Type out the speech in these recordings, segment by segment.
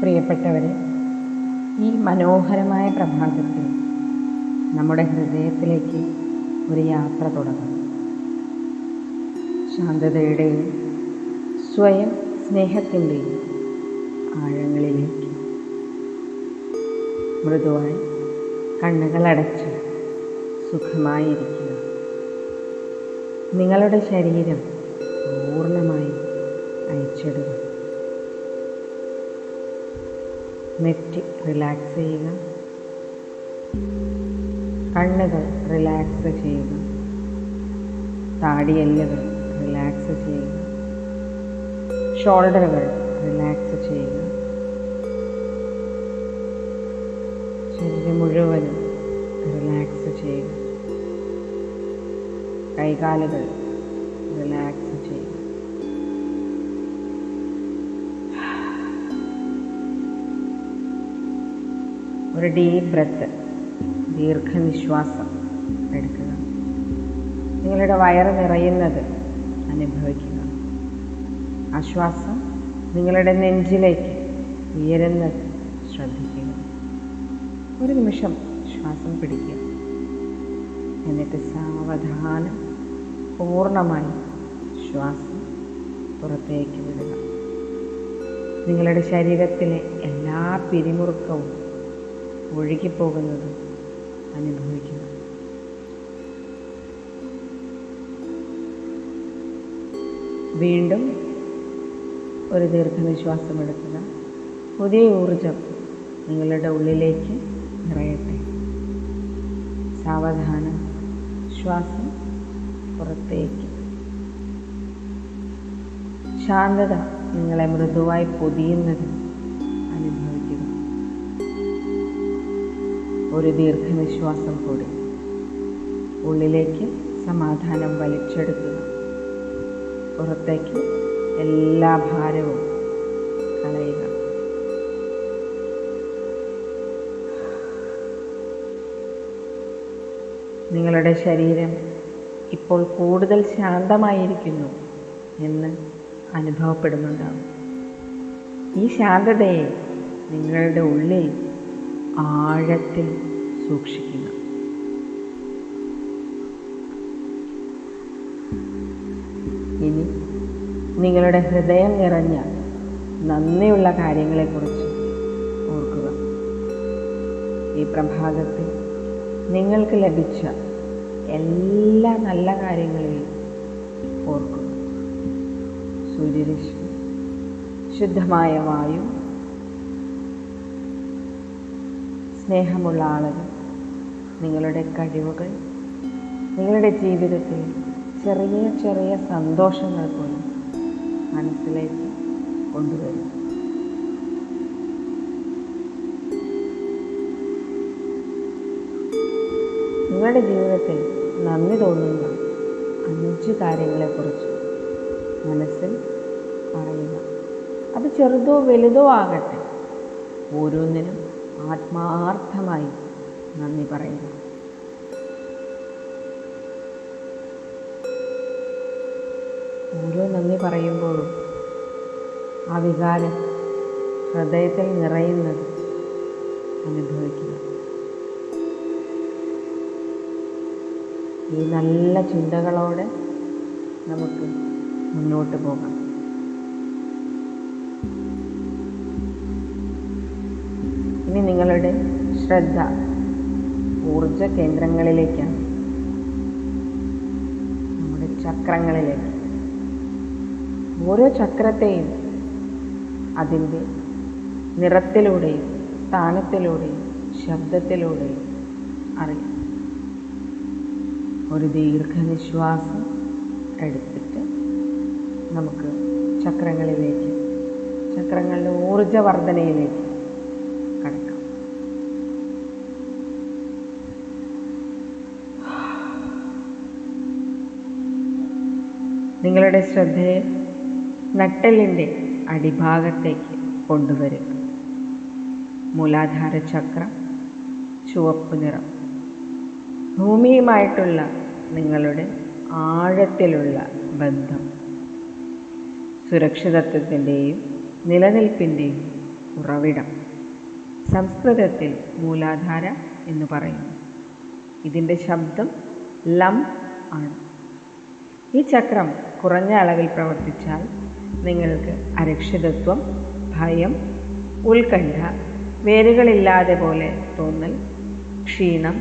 പ്രിയപ്പെട്ടവരെ ഈ മനോഹരമായ പ്രഭാതത്തിൽ നമ്മുടെ ഹൃദയത്തിലേക്ക് ഒരു യാത്ര തുടങ്ങും. ശാന്തതയുടെയും സ്വയം സ്നേഹത്തിന്റെയും ആഴങ്ങളിലേക്ക് മൃദുവായി കണ്ണുകളടച്ച് സുഖമായിരിക്കുക. നിങ്ങളുടെ ശരീരം പൂർണമായി അയച്ചിടുക. നെറ്റ് റിലാക്സ് ചെയ്യുക. കണ്ണുകൾ റിലാക്സ് ചെയ്യുക. താടിയെല്ലുകൾ റിലാക്സ് ചെയ്യുക. ഷോൾഡറുകൾ റിലാക്സ് ചെയ്യുക. ശരീരം മുഴുവനും റിലാക്സ് ചെയ്യുക. കൈകാലുകൾ റിലാക്സ് ഒരു ഡീപ് ബ്രത്ത് ദീർഘനിശ്വാസം എടുക്കുക. നിങ്ങളുടെ വയറ് നിറയുന്നത് അനുഭവിക്കുക. ആശ്വാസം നിങ്ങളുടെ നെഞ്ചിലേക്ക് ഉയരുന്നത് ശ്രദ്ധിക്കുക. ഒരു നിമിഷം ശ്വാസം പിടിക്കുക. എന്നിട്ട് സാവധാനം പൂർണമായി ശ്വാസം പുറത്തേക്ക് വിടുക. നിങ്ങളുടെ ശരീരത്തിലെ എല്ലാ പിരിമുറുക്കവും ഒഴുകിപ്പോകുന്നത് അനുഭവിക്കുന്നു. വീണ്ടും ഒരു ദീർഘനിശ്വാസം എടുക്കുക. പുതിയ ഊർജം നിങ്ങളുടെ ഉള്ളിലേക്ക് നിറയട്ടെ. സാവധാനം ശ്വാസം പുറത്തേക്ക്. ശാന്തത നിങ്ങളെ മൃദുവായി പൊതിയുന്നത് ഒരു ദീർഘനിശ്വാസം കൂടി. ഉള്ളിലേക്ക് സമാധാനം വലിച്ചെടുക്കുക. പുറത്തേക്ക് എല്ലാ ഭാരവും കളയുക. നിങ്ങളുടെ ശരീരം ഇപ്പോൾ കൂടുതൽ ശാന്തമായിരിക്കുന്നു എന്ന് അനുഭവപ്പെടുന്നുണ്ടാവും. ഈ ശാന്തതയെ നിങ്ങളുടെ ഉള്ളിൽ ആഴത്തിൽ സൂക്ഷിക്കുക ഇനി നിങ്ങളുടെ ഹൃദയം നിറഞ്ഞ നന്ദിയുള്ള കാര്യങ്ങളെക്കുറിച്ച് ഓർക്കുക. ഈ പ്രഭാതത്തിൽ നിങ്ങൾക്ക് ലഭിച്ച എല്ലാ നല്ല കാര്യങ്ങളെയും ഓർക്കുക. സൂര്യരശ്മി ശുദ്ധമായ വായു സ്നേഹമുള്ള ആളുകൾ നിങ്ങളുടെ കഴിവുകൾ നിങ്ങളുടെ ജീവിതത്തിൽ ചെറിയ ചെറിയ സന്തോഷങ്ങൾ പോലും മനസ്സിലേക്ക് കൊണ്ടുവരും. നിങ്ങളുടെ ജീവിതത്തിൽ നന്ദി തോന്നുന്ന അഞ്ച് കാര്യങ്ങളെക്കുറിച്ച് മനസ്സിൽ പറയുക. അത് ചെറുതോ വലുതോ ആകട്ടെ. ഓരോന്നിനും ആത്മാർത്ഥമായി നന്ദി പറയുന്നു. ഓരോ നന്ദി പറയുമ്പോഴും ആ വികാരം ഹൃദയത്തിൽ നിറയുന്നത് അനുഭവിക്കുക ഈ നല്ല ചിന്തകളോടെ നമുക്ക് മുന്നോട്ട് പോകാം. നിങ്ങളുടെ ശ്രദ്ധ ഊർജ കേന്ദ്രങ്ങളിലേക്കാണ്. നമ്മുടെ ചക്രങ്ങളിലേക്ക്. ഓരോ ചക്രത്തെയും അതിന്റെ നിറത്തിലൂടെയും സ്ഥാനത്തിലൂടെയും ശബ്ദത്തിലൂടെയും അറിയാം. ഒരു ദീർഘനിശ്വാസം എടുത്തിട്ട് നമുക്ക് ചക്രങ്ങളിലേക്ക് ചക്രങ്ങളുടെ ഊർജവർദ്ധനയിലേക്ക് നിങ്ങളുടെ ശ്രദ്ധയെ നട്ടലിന്റെ അടിഭാഗത്തേക്ക് കൊണ്ടുവരിക മൂലാധാര ചക്രം ചുവപ്പ് നിറം. ഭൂമിയുമായിട്ടുള്ള നിങ്ങളുടെ ആഴത്തിലുള്ള ബന്ധം. സുരക്ഷിതത്വത്തിന്റെയും നിലനിൽപ്പിന്റെയും ഉറവിടം. സംസ്കൃതത്തിൽ മൂലാധാര എന്ന് പറയുന്നു. ഇതിന്റെ ശബ്ദം ലം ആണ്. ഈ ചക്രം കുറഞ്ഞ അളവിൽ പ്രവർത്തിച്ചാൽ നിങ്ങൾക്ക് അരക്ഷിതത്വം ഭയം ഉത്കണ്ഠ വേരുകളില്ലാതെ പോലെ തോന്നൽ ക്ഷീണം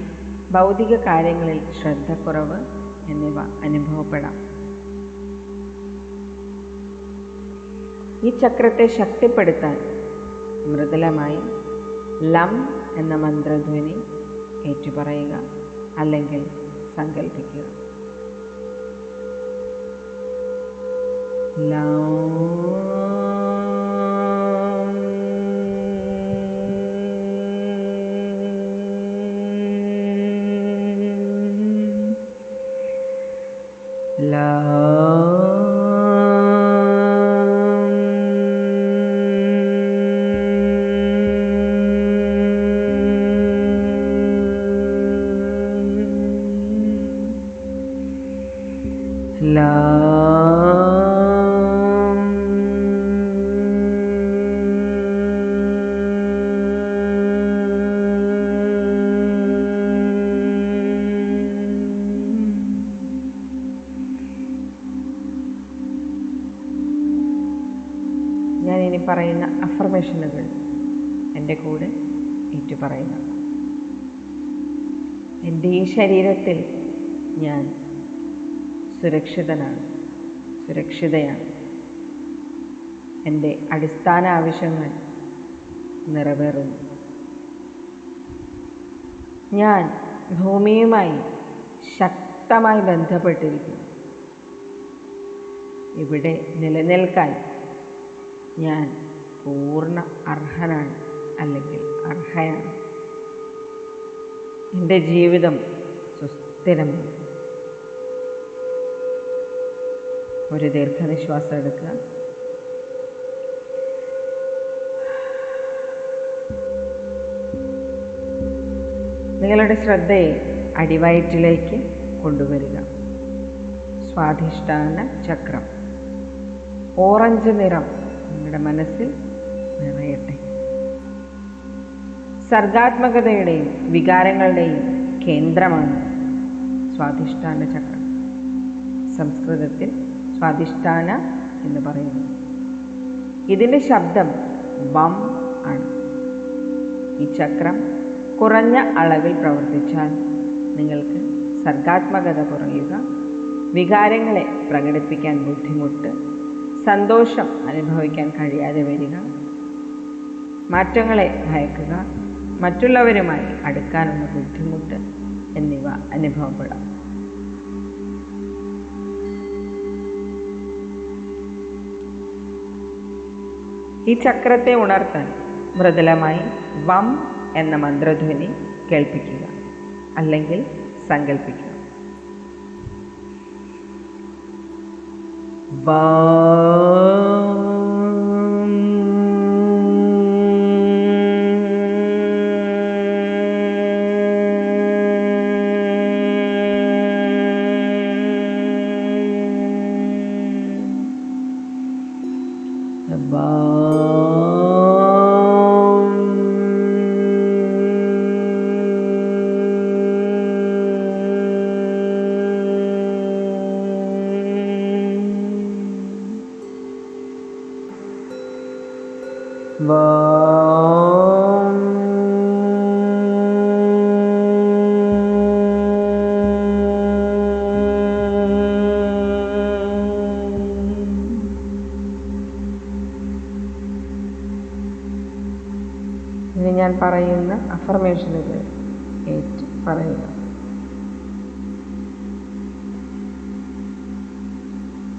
ഭൗതിക കാര്യങ്ങളിൽ ശ്രദ്ധക്കുറവ് എന്നിവ അനുഭവപ്പെടാം. ഈ ചക്രത്തെ ശക്തിപ്പെടുത്താൻ മൃദുലമായി ലം എന്ന മന്ത്രധ്വനി ഏറ്റുപറയുക അല്ലെങ്കിൽ സങ്കല്പിക്കുക ഞാൻ ശരീരത്തിൽ ഞാൻ സുരക്ഷിതനാണ് സുരക്ഷിതയാണ്. എന്റെ അടിസ്ഥാന ആവശ്യങ്ങൾ നിറവേറുന്നു. ഞാൻ ഭൂമിയുമായി ശക്തമായി ബന്ധപ്പെട്ടിരിക്കുന്നു. ഇവിടെ നിലനിൽക്കാൻ ഞാൻ പൂർണ അർഹനാണ് അല്ലെങ്കിൽ അർഹയാണ്. എന്റെ ജീവിതം സുസ്ഥിരമാണ് ഒരു ദീർഘനിശ്വാസം എടുക്കുക. നിങ്ങളുടെ ശ്രദ്ധയെ അടിവയറ്റിലേക്ക് കൊണ്ടുവരിക. സ്വാധിഷ്ഠാന ചക്രം. ഓറഞ്ച് നിറം നിങ്ങളുടെ മനസ്സിൽ നിറയട്ടെ. സർഗാത്മകതയുടെയും വികാരങ്ങളുടെയും കേന്ദ്രമാണ് സ്വാധിഷ്ഠാന ചക്രം. സംസ്കൃതത്തിൽ സ്വാധിഷ്ഠാന എന്ന് പറയുന്നു. ഇതിന്റെ ശബ്ദം ബം ആണ്. ഈ ചക്രം കുറഞ്ഞ അളവിൽ പ്രവർത്തിച്ചാൽ നിങ്ങൾക്ക് സർഗാത്മകത കുറയുക വികാരങ്ങളെ പ്രകടിപ്പിക്കാൻ ബുദ്ധിമുട്ട് സന്തോഷം അനുഭവിക്കാൻ കഴിയാതെ വരിക മാറ്റങ്ങളെ ഭയക്കുക മറ്റുള്ളവരുമായി അടുക്കാനുള്ള ബുദ്ധിമുട്ട് എന്നിവ അനുഭവപ്പെടാം. ഈ ചക്രത്തെ ഉണർത്താൻ മൃദുലമായി വം എന്ന മന്ത്രധ്വനി കേൾപ്പിക്കുക അല്ലെങ്കിൽ സങ്കല്പിക്കുക ഇനി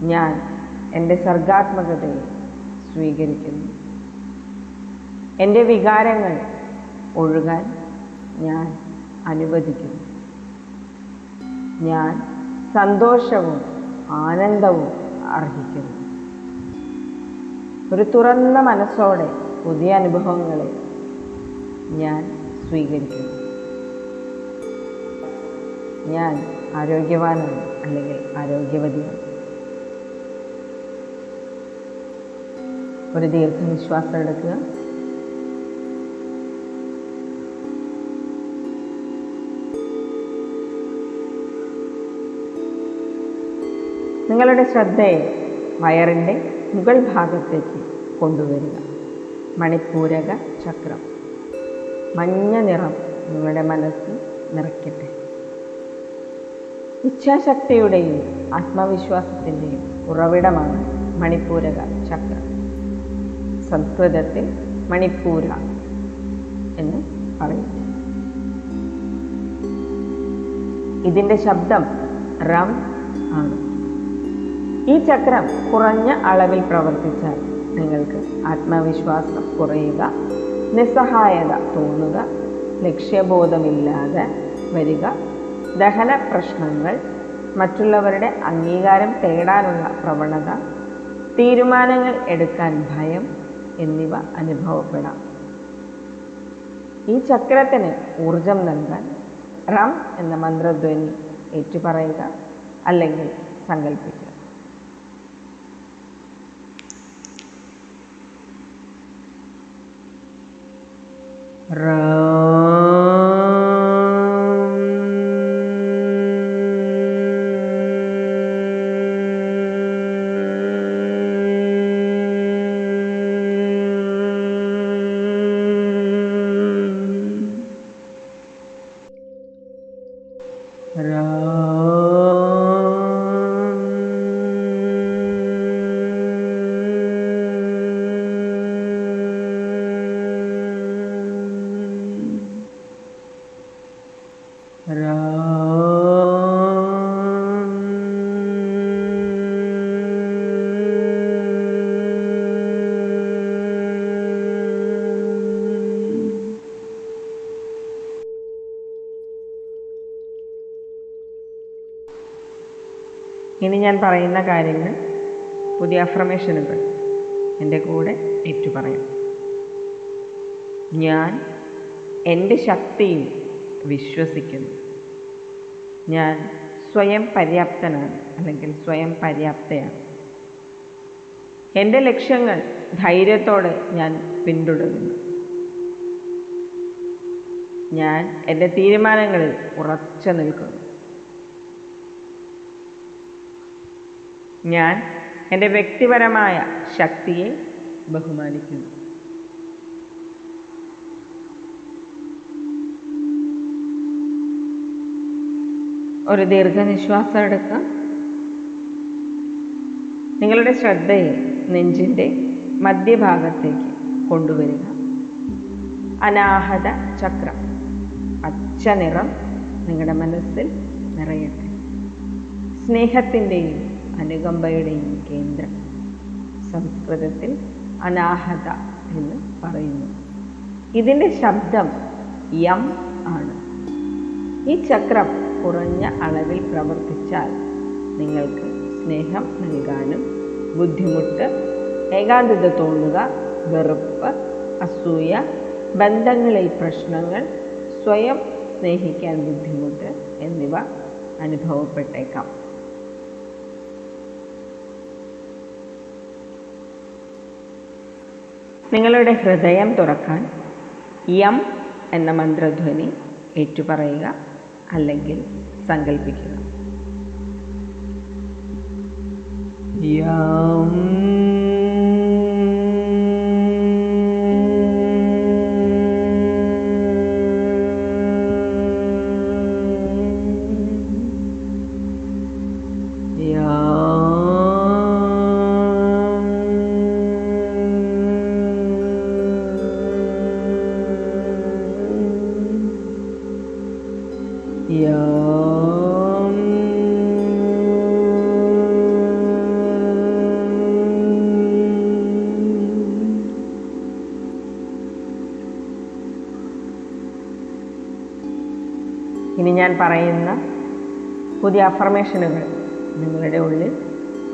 ഞാൻ എന്റെ സർഗാത്മകതയെ സ്വീകരിക്കുന്നു. എന്റെ വികാരങ്ങൾ ഒഴുകാൻ ഞാൻ അനുവദിക്കുന്നു. ഞാൻ സന്തോഷവും ആനന്ദവും അർഹിക്കുന്നു. ഒരു തുറന്ന മനസ്സോടെ പുതിയ അനുഭവങ്ങളെ ഞാൻ സ്വീകരിക്കുന്നു. ഞാൻ ആരോഗ്യവാനാണ് അല്ലെങ്കിൽ ആരോഗ്യവതിയാണ്. ഒരു ദീർഘനിശ്വാസം എടുക്കുക. നിങ്ങളുടെ ശ്രദ്ധയെ വയറിന്റെ മുകൾ ഭാഗത്തേക്ക് കൊണ്ടുവരിക. മണിപ്പൂരക ചക്രം. മഞ്ഞ നിറം നിങ്ങളുടെ മനസ്സ് നിറയ്ക്കട്ടെ. ഇച്ഛാശക്തിയുടെയും ആത്മവിശ്വാസത്തിന്റെയും ഉറവിടമാണ് മണിപ്പൂരക ചക്രം. സംസ്കൃതത്തിൽ മണിപ്പൂര എന്ന് പറയും. ഇതിന്റെ ശബ്ദം റം ആണ്. ഈ ചക്രം കുറഞ്ഞ അളവിൽ പ്രവർത്തിച്ചാൽ നിങ്ങൾക്ക് ആത്മവിശ്വാസം കുറയുക നിസ്സഹായത തോന്നുക ലക്ഷ്യബോധമില്ലാതെ വരിക ദഹന പ്രശ്നങ്ങൾ മറ്റുള്ളവരുടെ അംഗീകാരം തേടാനുള്ള പ്രവണത തീരുമാനങ്ങൾ എടുക്കാൻ ഭയം എന്നിവ അനുഭവപ്പെടാം. ഈ ചക്രത്തിന് ഊർജം നൽകാൻ റം എന്ന മന്ത്രധ്വനി ഏറ്റുപറയുക അല്ലെങ്കിൽ സങ്കല്പിക്കുക ഇനി ഞാൻ പറയുന്ന കാര്യങ്ങൾ പുതിയ അഫർമേഷനുകൾ എന്റെ കൂടെ ഏറ്റുപറയാം. ഞാൻ എന്റെ ശക്തിയിൽ വിശ്വസിക്കുന്നു. ഞാൻ സ്വയം പര്യാപ്തനാണ് അല്ലെങ്കിൽ സ്വയം പര്യാപ്തയാണ്. എന്റെ ലക്ഷ്യങ്ങൾ ധൈര്യത്തോടെ ഞാൻ പിന്തുടരുന്നു. ഞാൻ എന്റെ തീരുമാനങ്ങളിൽ ഉറച്ചു നിൽക്കുന്നു. ഞാൻ എന്റെ വ്യക്തിപരമായ ശക്തിയെ ബഹുമാനിക്കുന്നു. ഒരു ദീർഘനിശ്വാസം എടുക്കുക നിങ്ങളുടെ ശ്രദ്ധയെ നെഞ്ചിന്റെ മധ്യഭാഗത്തേക്ക് കൊണ്ടുവരിക. അനാഹത ചക്രം പച്ച നിറം നിങ്ങളുടെ മനസ്സിൽ നിറയട്ടെ. സ്നേഹത്തിന്റെയും അനുകമ്പയുടെയും കേന്ദ്രം. സംസ്കൃതത്തിൽ അനാഹത എന്ന് പറയുന്നു. ഇതിന്റെ ശബ്ദം യം ആണ്. ഈ ചക്രം കുറഞ്ഞ അളവിൽ പ്രവർത്തിച്ചാൽ നിങ്ങൾക്ക് സ്നേഹം നൽകാനും ബുദ്ധിമുട്ട് ഏകാന്തത തോന്നുക വെറുപ്പ് അസൂയ ബന്ധങ്ങളിൽ പ്രശ്നങ്ങൾ സ്വയം സ്നേഹിക്കാൻ ബുദ്ധിമുട്ട് എന്നിവ അനുഭവപ്പെട്ടേക്കാം. നിങ്ങളുടെ ഹൃദയം തുറക്കാൻ യം എന്ന മന്ത്രധ്വനി ഏറ്റുപറയുക അല്ലെങ്കിൽ സങ്കല്പിക്കുക യം ഇനി ഞാൻ പറയുന്ന പുതിയ അഫർമേഷനുകൾ നിങ്ങളുടെ ഉള്ളിൽ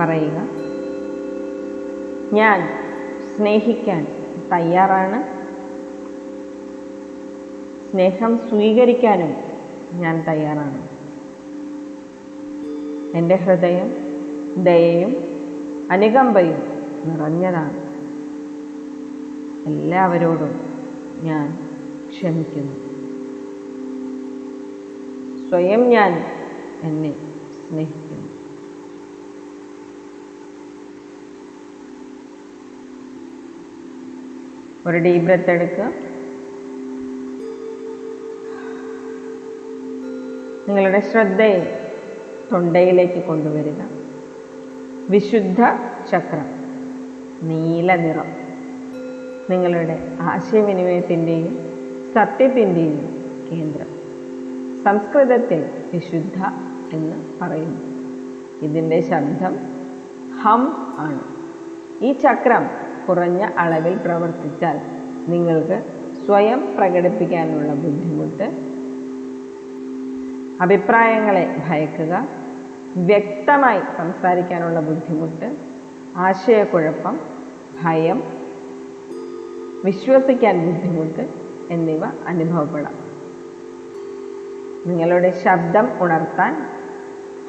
പറയുക. ഞാൻ സ്നേഹിക്കാൻ തയ്യാറാണ്. സ്നേഹം സ്വീകരിക്കാനും ഞാൻ തയ്യാറാണ്. എന്റെ ഹൃദയം ദയയും അനുകമ്പയും നിറഞ്ഞതാണ്. എല്ലാവരോടും ഞാൻ ക്ഷമിക്കുന്നു. സ്വയം ഞാൻ എന്നെ സ്നേഹിക്കുന്നു. ഒരു ഡീ ബ്രത്ത് എടുക്കുക. നിങ്ങളുടെ ശ്രദ്ധയെ തൊണ്ടയിലേക്ക് കൊണ്ടുവരിക. വിശുദ്ധ ചക്രം നീല നിറം. നിങ്ങളുടെ ആശയവിനിമയത്തിന്റെയും സത്യത്തിന്റെയും കേന്ദ്രം. സംസ്കൃതത്തിൽ വിശുദ്ധ എന്ന് പറയുന്നു. ഇതിന്റെ ശബ്ദം ഹം ആണ്. ഈ ചക്രം കുറഞ്ഞ അളവിൽ പ്രവർത്തിച്ചാൽ നിങ്ങൾക്ക് സ്വയം പ്രകടിപ്പിക്കാനുള്ള ബുദ്ധിമുട്ട് അഭിപ്രായങ്ങളെ ഭയക്കുക വ്യക്തമായി സംസാരിക്കാനുള്ള ബുദ്ധിമുട്ട് ആശയക്കുഴപ്പം ഭയം വിശ്വസിക്കാൻ ബുദ്ധിമുട്ട് എന്നിവ അനുഭവപ്പെടാം. നിങ്ങളുടെ ശബ്ദം ഉണർത്താൻ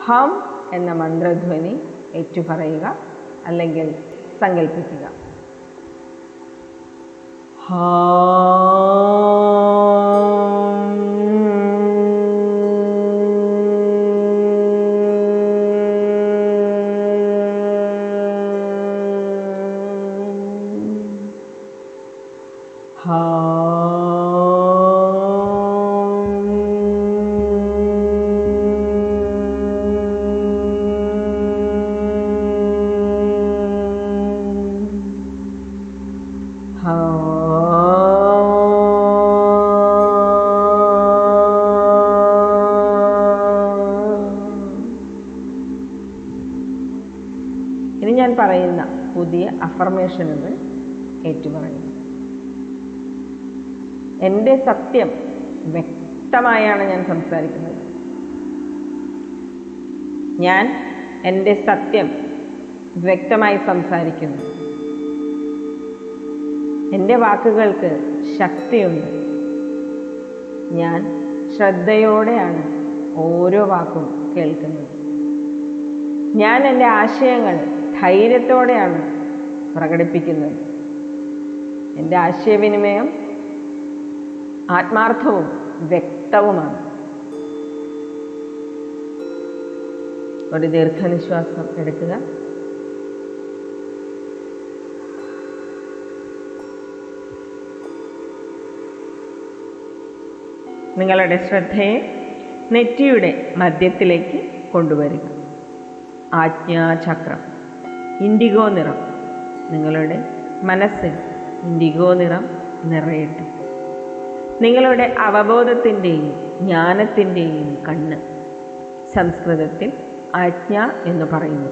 ഹം എന്ന മന്ത്രധ്വനി ഏറ്റുപറയുക അല്ലെങ്കിൽ സങ്കല്പിക്കുക ഇനി അഫർമേഷനുകൾ ഏറ്റുപറയുന്നത് എന്റെ സത്യം വ്യക്തമായാണ് ഞാൻ സംസാരിക്കുന്നത്. ഞാൻ എന്റെ സത്യം വ്യക്തമായി സംസാരിക്കുന്നു. എന്റെ വാക്കുകൾക്ക് ശക്തിയുണ്ട്. ഞാൻ ശ്രദ്ധയോടെയാണ് ഓരോ വാക്കും കേൾക്കുന്നത്. ഞാൻ എന്റെ ആശയങ്ങൾ ധൈര്യത്തോടെയാണ് പ്രകടിപ്പിക്കുന്നത് എന്റെ ആശയവിനിമയം ആത്മാർത്ഥവും വ്യക്തവുമാണ്. ഒരു ദീർഘനിശ്വാസം എടുക്കുക. നിങ്ങളുടെ ശ്രദ്ധയെ നെറ്റിയുടെ മധ്യത്തിലേക്ക് കൊണ്ടുവരിക. ആജ്ഞാചക്രം ഇൻഡിഗോ നിറം. നിങ്ങളുടെ മനസ്സിൽ ഇൻഡിഗോ നിറം നിറയട്ടെ. നിങ്ങളുടെ അവബോധത്തിന്റെയും ജ്ഞാനത്തിന്റെയും കണ്ണ് സംസ്കൃതത്തിൽ ആജ്ഞ എന്ന് പറയുന്നു.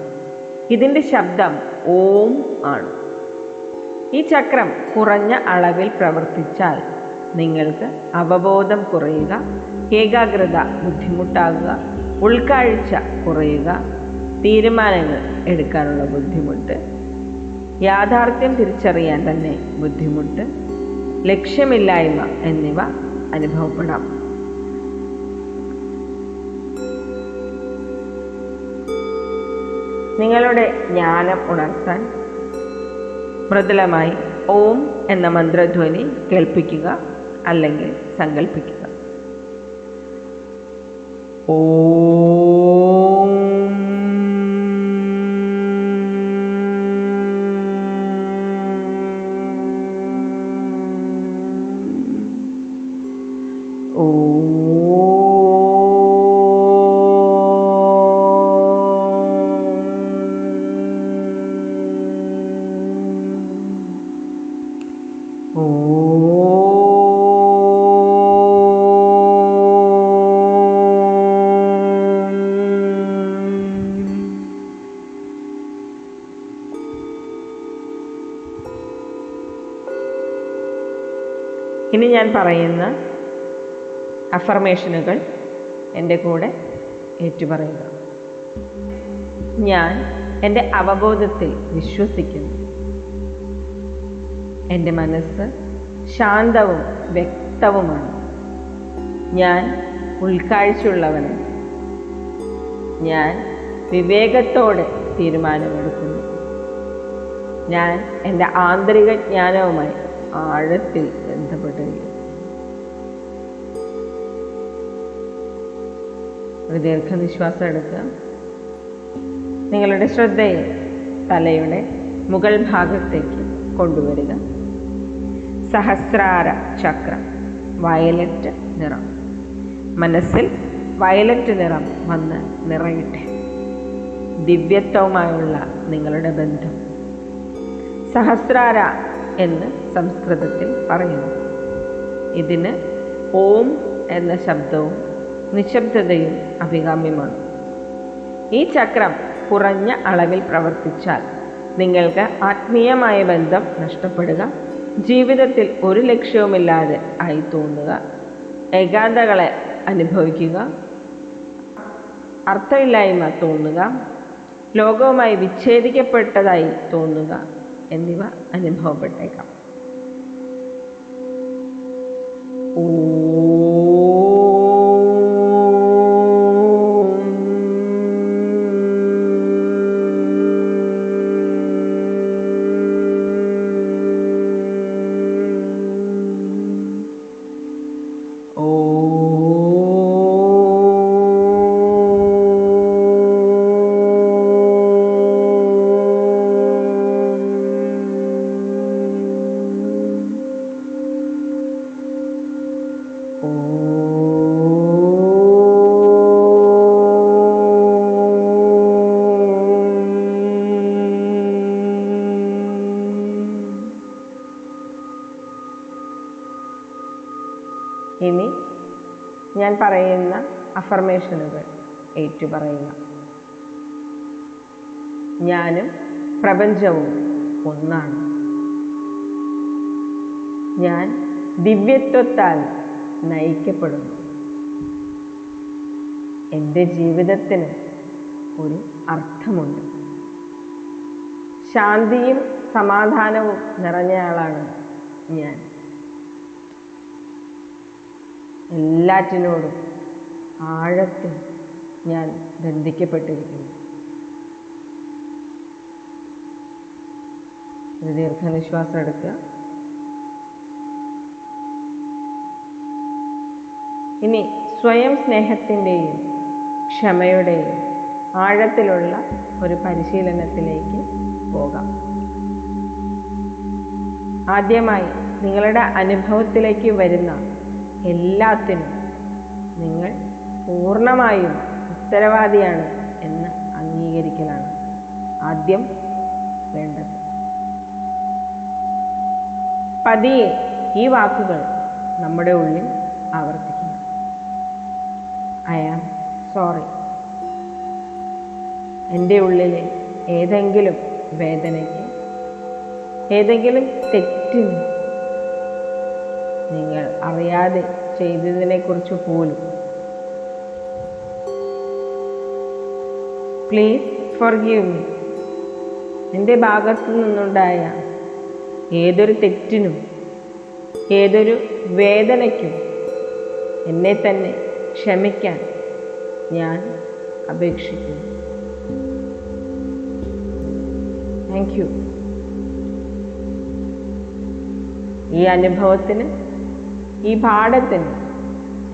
ഇതിന്റെ ശബ്ദം ഓം ആണ്. ഈ ചക്രം കുറഞ്ഞ അളവിൽ പ്രവർത്തിച്ചാൽ നിങ്ങൾക്ക് അവബോധം കുറയുക ഏകാഗ്രത ബുദ്ധിമുട്ടാകുക ഉൾക്കാഴ്ച കുറയുക തീരുമാനങ്ങൾ എടുക്കാനുള്ള ബുദ്ധിമുട്ട് യാഥാർത്ഥ്യം തിരിച്ചറിയാൻ തന്നെ ബുദ്ധിമുട്ട് ലക്ഷ്യമില്ലായ്മ എന്നിവ അനുഭവപ്പെടാം. നിങ്ങളുടെ ജ്ഞാനം ഉണർത്താൻ മൃദുലമായി ഓം എന്ന മന്ത്രധ്വനി കേൾപ്പിക്കുക അല്ലെങ്കിൽ സങ്കല്പിക്കുക ഓം ഞാൻ പറയുന്ന അഫർമേഷനുകൾ എന്റെ കൂടെ ഏറ്റുപറയുക. ഞാൻ എന്റെ അവബോധത്തിൽ വിശ്വസിക്കുന്നു. എന്റെ മനസ്സ് ശാന്തവും വ്യക്തവുമാണ്. ഞാൻ ഉൾക്കാഴ്ചയുള്ളവനും. ഞാൻ വിവേകത്തോടെ തീരുമാനമെടുക്കുന്നു. ഞാൻ എന്റെ ആന്തരിക ജ്ഞാനവുമായി ആഴത്തിൽ ബന്ധപ്പെട്ടിരിക്കുന്നു ഒരു ദീർഘനിശ്വാസം എടുക്കുക. നിങ്ങളുടെ ശ്രദ്ധയെ തലയുടെ മുകൾ ഭാഗത്തേക്ക് കൊണ്ടുവരിക. സഹസ്രാര ചക്രം വയലറ്റ് നിറം. മനസ്സിൽ വയലറ്റ് നിറം വന്ന് നിറയട്ടെ. ദിവ്യത്വവുമായുള്ള നിങ്ങളുടെ ബന്ധം. സഹസ്രാര എന്ന് സംസ്കൃതത്തിൽ പറയുന്നു. ഇതിന് ഓം എന്ന ശബ്ദവും നിശബ്ദതയും അഭികാമ്യമാണ്. ഈ ചക്രം കുറഞ്ഞ അളവിൽ പ്രവർത്തിച്ചാൽ നിങ്ങൾക്ക് ആത്മീയമായ ബന്ധം നഷ്ടപ്പെടുക ജീവിതത്തിൽ ഒരു ലക്ഷ്യവുമില്ലാതെ ആയി തോന്നുക ഏകാന്തകളെ അനുഭവിക്കുക അർത്ഥമില്ലായ്മ തോന്നുക ലോകവുമായി വിച്ഛേദിക്കപ്പെട്ടതായി തോന്നുക എന്നിവ അനുഭവപ്പെട്ടേക്കാം. ഇനി അഫർമേഷനുകൾ ഏറ്റുപറയുക. ഞാനും പ്രപഞ്ചവും ഒന്നാണ്. ഞാൻ ദിവ്യത്വത്താൽ നയിക്കപ്പെടുന്നു. എന്റെ ജീവിതത്തിന് ഒരു അർത്ഥമുണ്ട്. ശാന്തിയും സമാധാനവും നിറഞ്ഞയാളാണ് ഞാൻ. എല്ലാറ്റിനോടും ആഴത്തിൽ ഞാൻ ബന്ധിക്കപ്പെട്ടിരിക്കുന്നു. ഒരു ദീർഘനിശ്വാസം എടുക്കുക. ഇനി സ്വയം സ്നേഹത്തിന്റെയും ക്ഷമയുടെയും ആഴത്തിലുള്ള ഒരു പരിശീലനത്തിലേക്ക് പോകാം. ആദ്യമായി നിങ്ങളുടെ അനുഭവത്തിലേക്ക് വരുന്ന എല്ലാത്തിനും നിങ്ങൾ പൂർണമായും ഉത്തരവാദിയാണ് എന്ന് അംഗീകരിക്കലാണ് ആദ്യം വേണ്ടത്. പതിയെ ഈ വാക്കുകൾ നമ്മുടെ ഉള്ളിൽ ആവർത്തിക്കുന്നു. ഐ ആം സോറി എന്റെ ഉള്ളിലെ ഏതെങ്കിലും വേദനയ്ക്ക് ഏതെങ്കിലും തെറ്റിന് നിങ്ങൾ അറിയാതെ ചെയ്തതിനെക്കുറിച്ച് പോലും പ്ലീസ് ഫോർഗീവ് മീ എന്റെ ഭാഗത്തു നിന്നുണ്ടായ ഏതൊരു തെറ്റിനും ഏതൊരു വേദനയ്ക്കും എന്നെ തന്നെ ക്ഷമിക്കാൻ ഞാൻ അപേക്ഷിക്കുന്നു. താങ്ക് യു ഈ അനുഭവത്തിന് ഈ പാഠത്തിന്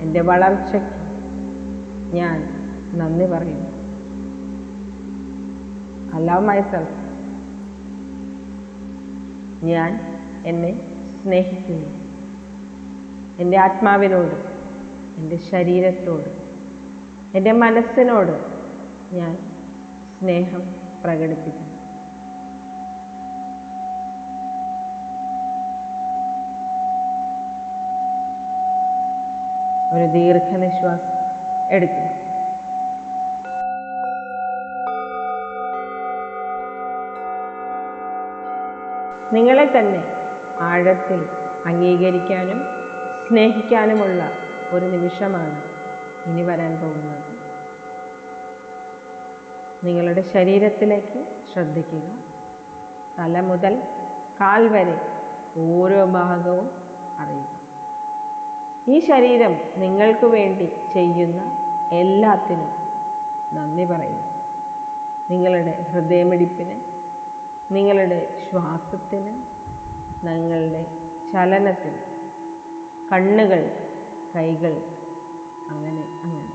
എന്റെ വളർച്ചയ്ക്ക് ഞാൻ നന്ദി പറയുന്നു. അലവ് മൈസെൽഫ് ഞാൻ എന്നെ സ്നേഹിക്കുന്നു. എന്റെ ആത്മാവിനോട് എന്റെ ശരീരത്തോട് എന്റെ മനസ്സിനോട് ഞാൻ സ്നേഹം പ്രകടിപ്പിക്കുന്നു. ഒരു ദീർഘനിശ്വാസം എടുക്കുക. നിങ്ങളെ തന്നെ ആഴത്തിൽ അംഗീകരിക്കാനും സ്നേഹിക്കാനുമുള്ള ഒരു നിമിഷമാണ് ഇനി വരാൻ പോകുന്നത്. നിങ്ങളുടെ ശരീരത്തിലേക്ക് ശ്രദ്ധിക്കുക. തല മുതൽ കാൽ വരെ ഓരോ ഭാഗവും അറിയുക. ഈ ശരീരം നിങ്ങൾക്ക് വേണ്ടി ചെയ്യുന്ന എല്ലാത്തിനും നന്ദി പറയുന്നു. നിങ്ങളുടെ ഹൃദയമിടിപ്പിന് നിങ്ങളുടെ ശ്വാസത്തിന് നിങ്ങളുടെ ചലനത്തിന് കണ്ണുകൾ കൈകൾ അങ്ങനെ അങ്ങനെ.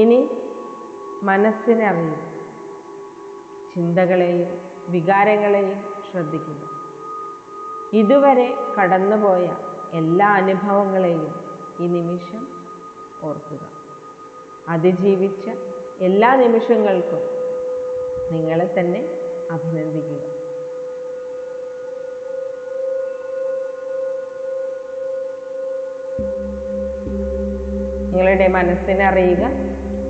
ഇനി മനസ്സിനെ അറിയും ചിന്തകളെയും വികാരങ്ങളെയും ശ്രദ്ധിക്കുക. ഇതുവരെ കടന്നുപോയ എല്ലാ അനുഭവങ്ങളെയും ഈ നിമിഷം ഓർക്കുക. അതിജീവിച്ച എല്ലാ നിമിഷങ്ങൾക്കും നിങ്ങളെ തന്നെ അഭിനന്ദിക്കുക. നിങ്ങളുടെ മനസ്സിനെ അറിയുക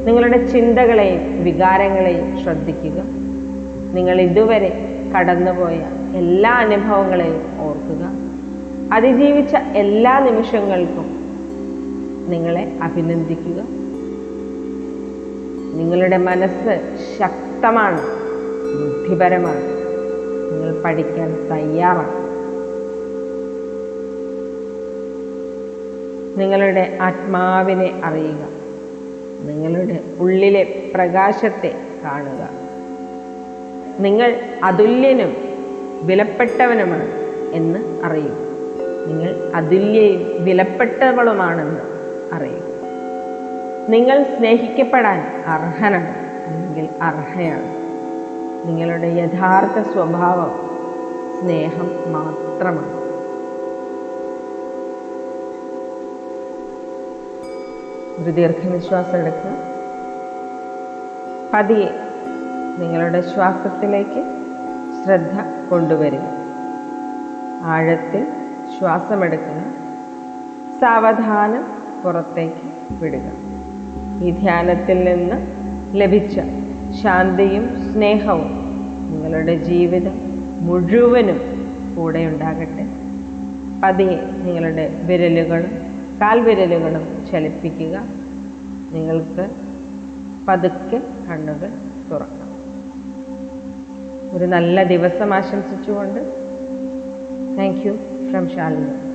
നിങ്ങളുടെ ചിന്തകളെയും വികാരങ്ങളെയും ശ്രദ്ധിക്കുക. നിങ്ങൾ ഇതുവരെ കടന്നുപോയ എല്ലാ അനുഭവങ്ങളെയും ഓർക്കുക. അതിജീവിച്ച എല്ലാ നിമിഷങ്ങൾക്കും നിങ്ങളെ അഭിനന്ദിക്കുക. നിങ്ങളുടെ മനസ്സ് ശക്തമാണ് ബുദ്ധിപരമാണ്. നിങ്ങൾ പഠിക്കാൻ തയ്യാറാണ്. നിങ്ങളുടെ ആത്മാവിനെ അറിയുക. നിങ്ങളുടെ ഉള്ളിലെ പ്രകാശത്തെ കാണുക. നിങ്ങൾ അതുല്യനും വിലപ്പെട്ടവനുമാണ് എന്ന് അറിയുക. നിങ്ങൾ അതുല്യയും വിലപ്പെട്ടവളുമാണെന്ന് അറിയുക. നിങ്ങൾ സ്നേഹിക്കപ്പെടാൻ അർഹനാണ് അല്ലെങ്കിൽ അർഹയാണ്. നിങ്ങളുടെ യഥാർത്ഥ സ്വഭാവം സ്നേഹം മാത്രമാണ്. ഒരു ദീർഘനിശ്വാസം എടുക്കുക. പതിയെ നിങ്ങളുടെ ശ്വാസത്തിലേക്ക് ശ്രദ്ധ കൊണ്ടുവരിക. ആഴത്തിൽ ശ്വാസമെടുക്കുക. സാവധാനം പുറത്തേക്ക് വിടുക. ഈ ധ്യാനത്തിൽ നിന്ന് ലഭിച്ച ശാന്തിയും സ്നേഹവും നിങ്ങളുടെ ജീവിതം മുഴുവനും കൂടെ ഉണ്ടാകട്ടെ. പതിയെ നിങ്ങളുടെ വിരലുകളും കാൽവിരലുകളും ചലിപ്പിക്കുക. നിങ്ങൾക്ക് പതുക്കെ കണ്ണുകൾ തുറക്കാം. ഒരു നല്ല ദിവസം ആശംസിച്ചുകൊണ്ട് താങ്ക് യു ഫ്രം ഷാലിനി